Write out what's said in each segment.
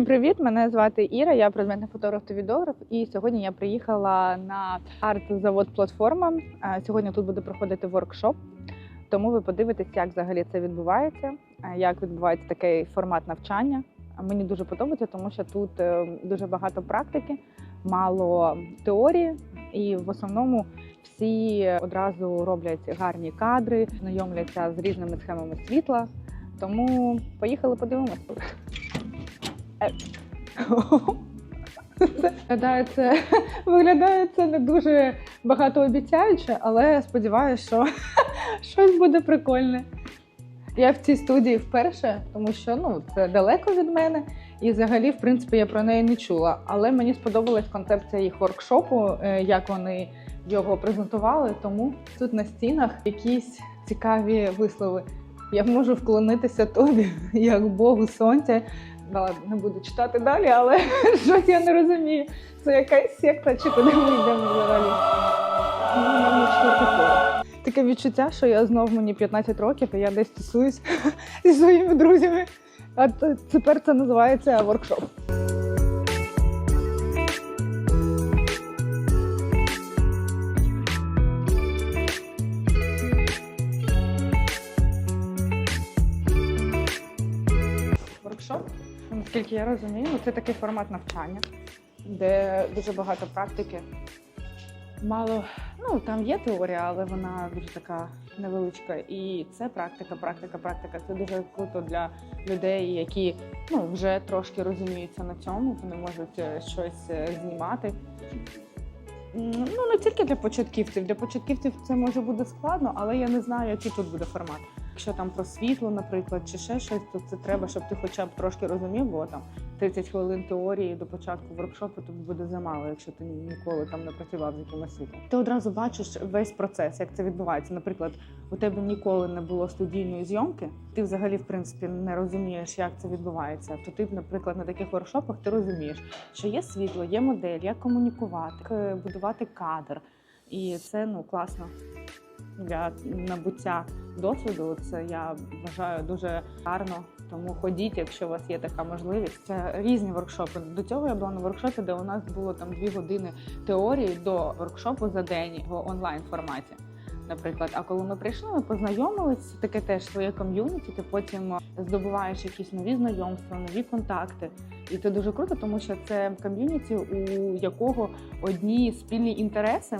Всім привіт! Мене звати Іра, я предметний фотограф та відеограф. І сьогодні я приїхала на арт-завод платформа. Сьогодні тут буде проходити воркшоп. Тому ви подивитесь, як взагалі це відбувається, як відбувається такий формат навчання. Мені дуже подобається, тому що тут е, дуже багато практики, мало теорії, і в основному всі одразу роблять гарні кадри, знайомляться з різними схемами світла. Тому поїхали подивимося. Е. Виглядає це, виглядає це не дуже багатообіцяюче, але сподіваюся, що щось буде прикольне. Я в цій студії вперше, тому що ну, це далеко від мене, і взагалі, в принципі, я про неї не чула. Але мені сподобалась концепція їх воркшопу, е, як вони його презентували. Тому тут на стінах якісь цікаві вислови. Я можу вклонитися тобі як Богу сонця. Да, ладно, не буду читати далі, але щось я не розумію. Це якась секта чи куди ми йдемо взагалі? Ну. Таке відчуття, що я знов мені 15 років, і я десь тусуюсь зі своїми друзями. А тепер це називається воркшоп. Воркшоп, наскільки я розумію, це такий формат навчання, де дуже багато практики. Мало, ну там є теорія, але вона дуже така невеличка. І це практика, практика, практика. Це дуже круто для людей, які ну вже трошки розуміються на цьому. Вони можуть е, щось е, знімати. Ну не тільки для початківців. Для початківців це може бути складно, але я не знаю, який тут буде формат. Якщо там про світло, наприклад, чи ще щось, то це треба, щоб ти хоча б трошки розумів, бо там 30 хвилин теорії до початку воркшопу тобі буде замало, якщо ти ніколи там не працював з якимось світлом. Ти одразу бачиш весь процес, як це відбувається. Наприклад, у тебе ніколи не було студійної зйомки, ти взагалі в принципі не розумієш, як це відбувається. То ти, наприклад, на таких воркшопах ти розумієш, що є світло, є модель, як комунікувати, як е, будувати кадр. І це ну класно для набуття досвіду. Це я вважаю дуже гарно. Тому ходіть, якщо у вас є така можливість. Це різні воркшопи. До цього я була на воркшопі, де у нас було там дві години теорії до воркшопу за день в онлайн форматі. Наприклад, а коли ми прийшли, ми познайомились, таке теж своє ком'юніті. Ти потім здобуваєш якісь нові знайомства, нові контакти. І це дуже круто, тому що це ком'юніті, у якого одні спільні інтереси.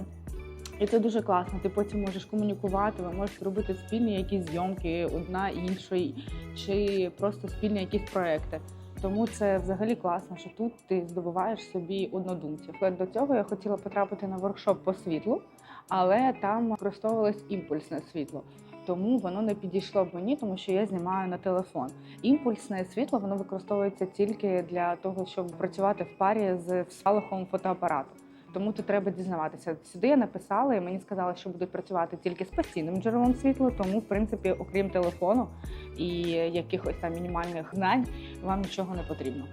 І це дуже класно. Ти потім можеш комунікувати, ви можете робити спільні якісь зйомки одна іншої, чи просто спільні якісь проекти. Тому це взагалі класно, що тут ти здобуваєш собі однодумців. До цього я хотіла потрапити на воркшоп по світлу, але там використовувалось імпульсне світло. Тому воно не підійшло б мені, тому що я знімаю на телефон. Імпульсне світло воно використовується тільки для того, щоб працювати в парі з спалахом фотоапарату. Тому тут треба дізнаватися. Сюди я написала, і мені сказали, що будуть працювати тільки з постійним джерелом світла. Тому, в принципі, окрім телефону і якихось там мінімальних знань, вам нічого не потрібно.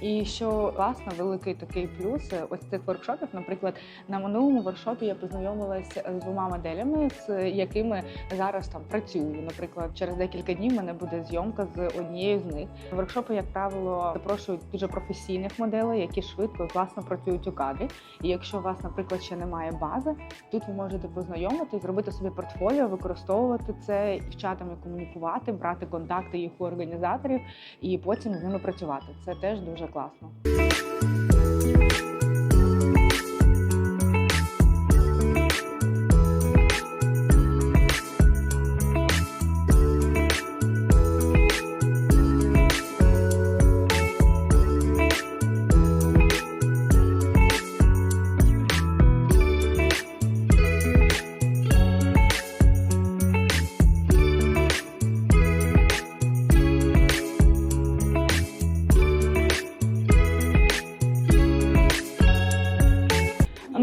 І що класно, великий такий плюс е, ось цих воркшопів. Наприклад, на минулому воркшопі я познайомилася з двома моделями, з якими зараз там працюю. Наприклад, через декілька днів в мене буде зйомка з однією з них. Воркшопи, як правило, запрошують дуже професійних моделей, які швидко і класно працюють у кадрі. І якщо у вас, наприклад, ще немає бази, тут ви можете познайомитись, зробити собі портфоліо, використовувати це, з чатами комунікувати, брати контакти їх у організаторів і потім з ними працювати. Це теж дуже класно.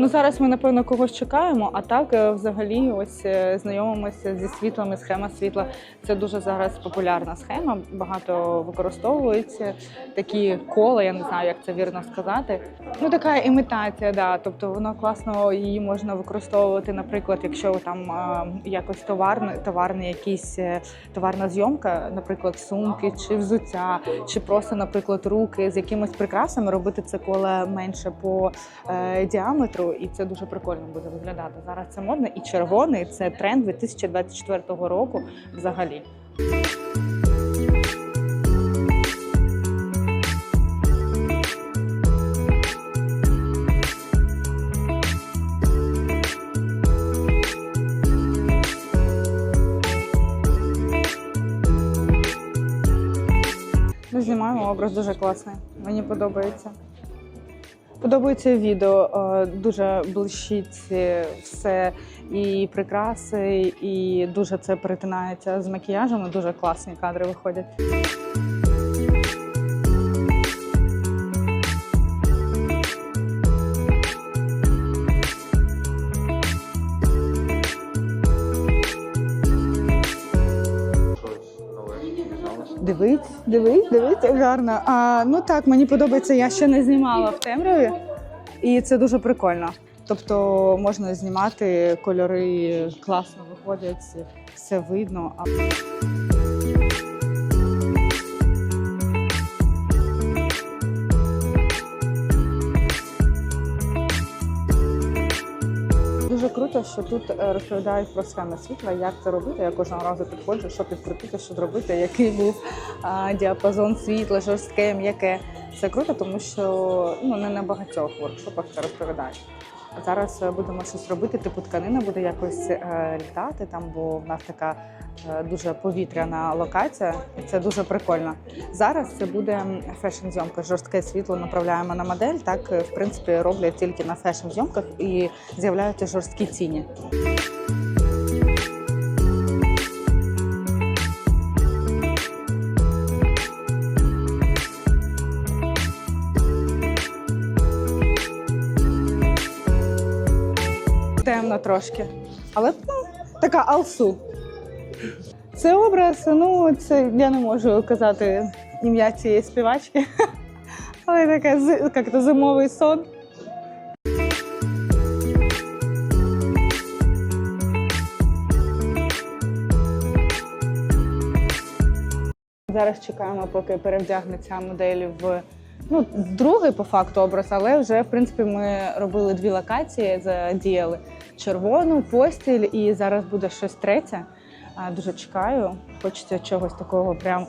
Зараз ми напевно когось чекаємо, а так е, взагалі ось е, знайомимося зі світлами, схема світла. Це дуже зараз популярна схема. Багато використовується такі кола, я не знаю, як це вірно сказати. Ну така імітація, да. Тобто воно класно її можна використовувати, наприклад, якщо там е, якось товарне, товарний якийсь товарна зйомка, наприклад, сумки чи взуття, чи просто, наприклад, руки з якимись прикрасами, робити це коло менше по діаметру, і це дуже прикольно буде виглядати. Зараз це модно і червоний це тренд 2024 року взагалі. Знімаємо образ дуже класний. Мені подобається. Подобається відео, е, дуже блищить все і прикраси, і дуже це перетинається з макіяжем. Дуже класні кадри виходять. Дивись, дивись, гарно. А, ну так, мені подобається, я ще не знімала в темряві, і це дуже прикольно. Тобто можна знімати кольори класно виходять, все видно. Дуже круто, що тут е, розповідають про схеми світла, як це робити. Я кожного разу підходжу, що підкрутити, що зробити, який був а, діапазон світла, жорстке, м'яке. Це круто, тому що ну не на багатьох воркшопах це розповідають. Зараз е, будемо щось робити, типу тканина буде якось е, літати там, бо в нас така е, дуже повітряна локація, і це дуже прикольно. Зараз це буде фешн зйомка. Жорстке світло направляємо на модель. Так, в принципі, роблять тільки на фешн зйомках і з'являються жорсткі тіні. Темно трошки. Але ну, така алсу. Це образ, ну це я не можу казати ім'я цієї співачки. Але таке як то зимовий сон. Зараз чекаємо, поки перевдягнеться модель в ну, другий по факту образ, але вже в принципі ми робили дві локації, задіяли червону, постіль, і зараз буде щось третє. Дуже чекаю. Хочеться чогось такого прям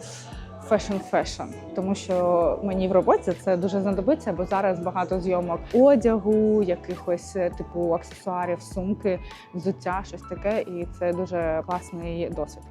фешн-фешн, тому що мені в роботі це дуже знадобиться, бо зараз багато зйомок одягу, якихось е, типу аксесуарів, сумки, взуття, щось таке, і це дуже класний досвід.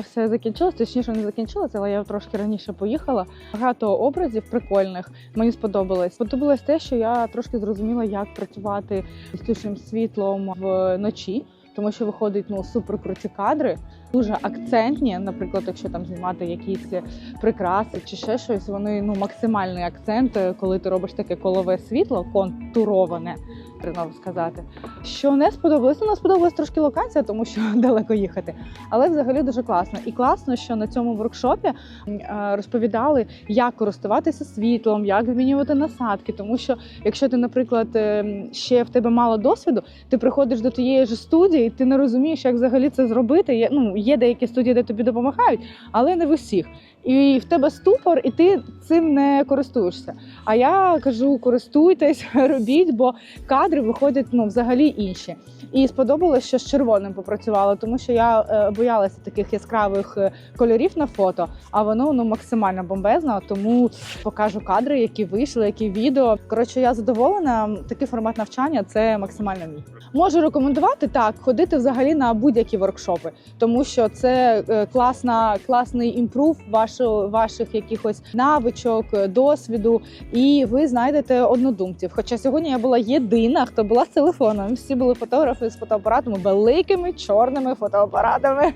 Все закінчилось, точніше не закінчилось, але я трошки раніше поїхала. Багато образів прикольних мені сподобалось. Сподобалось те, що я трошки зрозуміла, як працювати з тушим світлом вночі, тому що виходить ну супер круті кадри, дуже акцентні. Наприклад, якщо там знімати якісь прикраси чи ще щось, вони ну максимальний акцент, коли ти робиш таке колове світло, контуроване. Треба сказати, що не сподобалось. Ну, не сподобалась трошки локація, тому що далеко їхати. Але взагалі дуже класно. І класно, що на цьому воркшопі е, розповідали, як користуватися світлом, як змінювати насадки. Тому що, якщо ти, наприклад, е, ще в тебе мало досвіду, ти приходиш до тієї ж студії, і ти не розумієш, як взагалі це зробити. Є, ну, є деякі студії, де тобі допомагають, але не в усіх. І в тебе ступор, і ти цим не користуєшся. А я кажу: користуйтесь, робіть, бо кадри виходять ну взагалі інші. І сподобалось, що з червоним попрацювала, тому що я е, боялася таких яскравих е, кольорів на фото, а воно ну максимально бомбезно. Тому покажу кадри, які вийшли, які відео. Коротше, я задоволена. Такий формат навчання це максимально мій. Можу рекомендувати так, ходити взагалі на будь-які воркшопи, тому що це е, класна, класний імпрув вашого ваших якихось навичок, е, досвіду, і ви знайдете однодумців. Хоча сьогодні я була єдина, хто була з телефоном. Всі були фотографи з фотоапаратами, великими чорними фотоапаратами.